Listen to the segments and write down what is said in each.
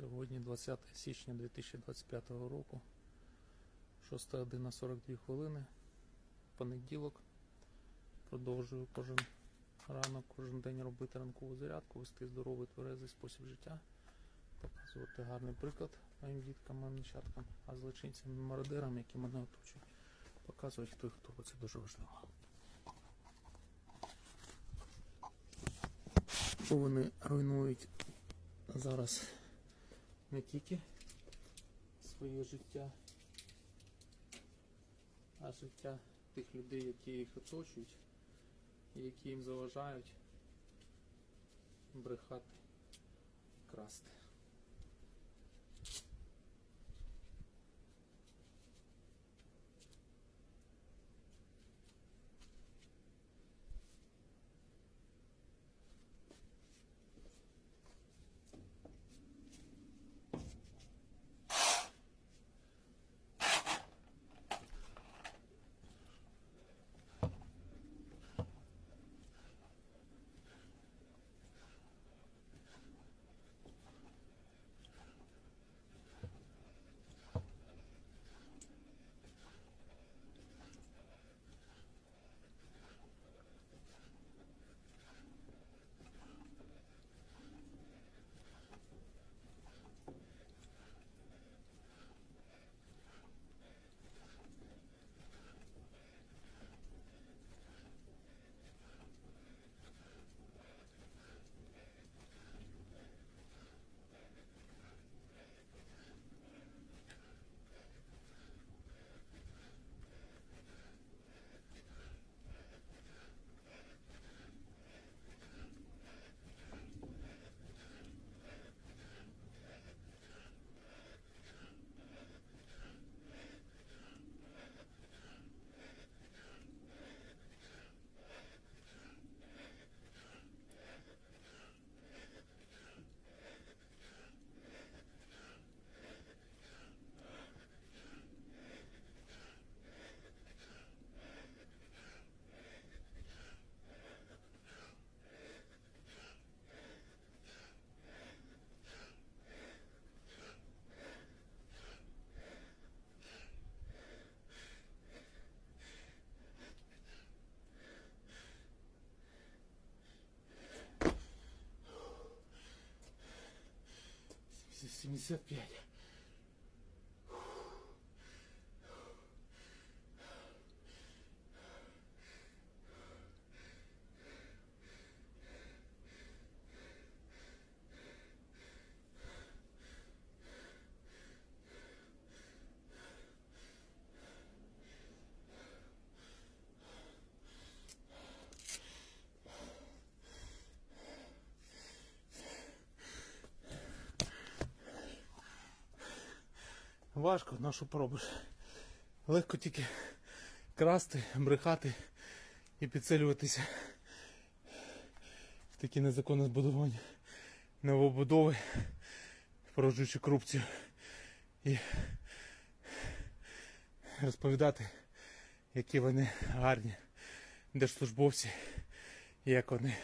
Сьогодні 20 січня 2025 року, 6 година 42 хвилини, понеділок. Продовжую кожен ранок, кожен день робити ранкову зарядку, вести здоровий тверезий спосіб життя, показувати гарний приклад моїм діткам, моїм нащадкам, а злочинцям і мародерам, які мене оточують, показувати хто хто, це дуже важливо. Бо вони руйнують зараз не тільки своє життя, а життя тих людей, які їх оточують, і які їм заважають брехати, красти. 85. Важко, на що поробиш. Легко тільки красти, брехати і підсилюватися в такі незаконне збудування новобудови, породжуючи корупцію. І розповідати, які вони гарні держслужбовці, як вони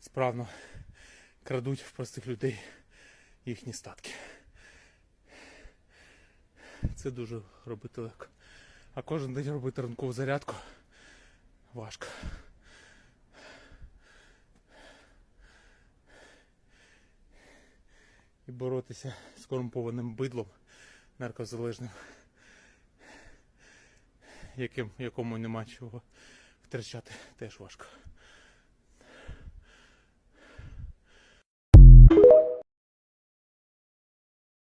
справно крадуть в простих людей їхні статки. Це дуже робити легко. А кожен день робити ранкову зарядку важко. І боротися з корумпованим бидлом наркозалежним, яким, якому нема чого втрачати, теж важко.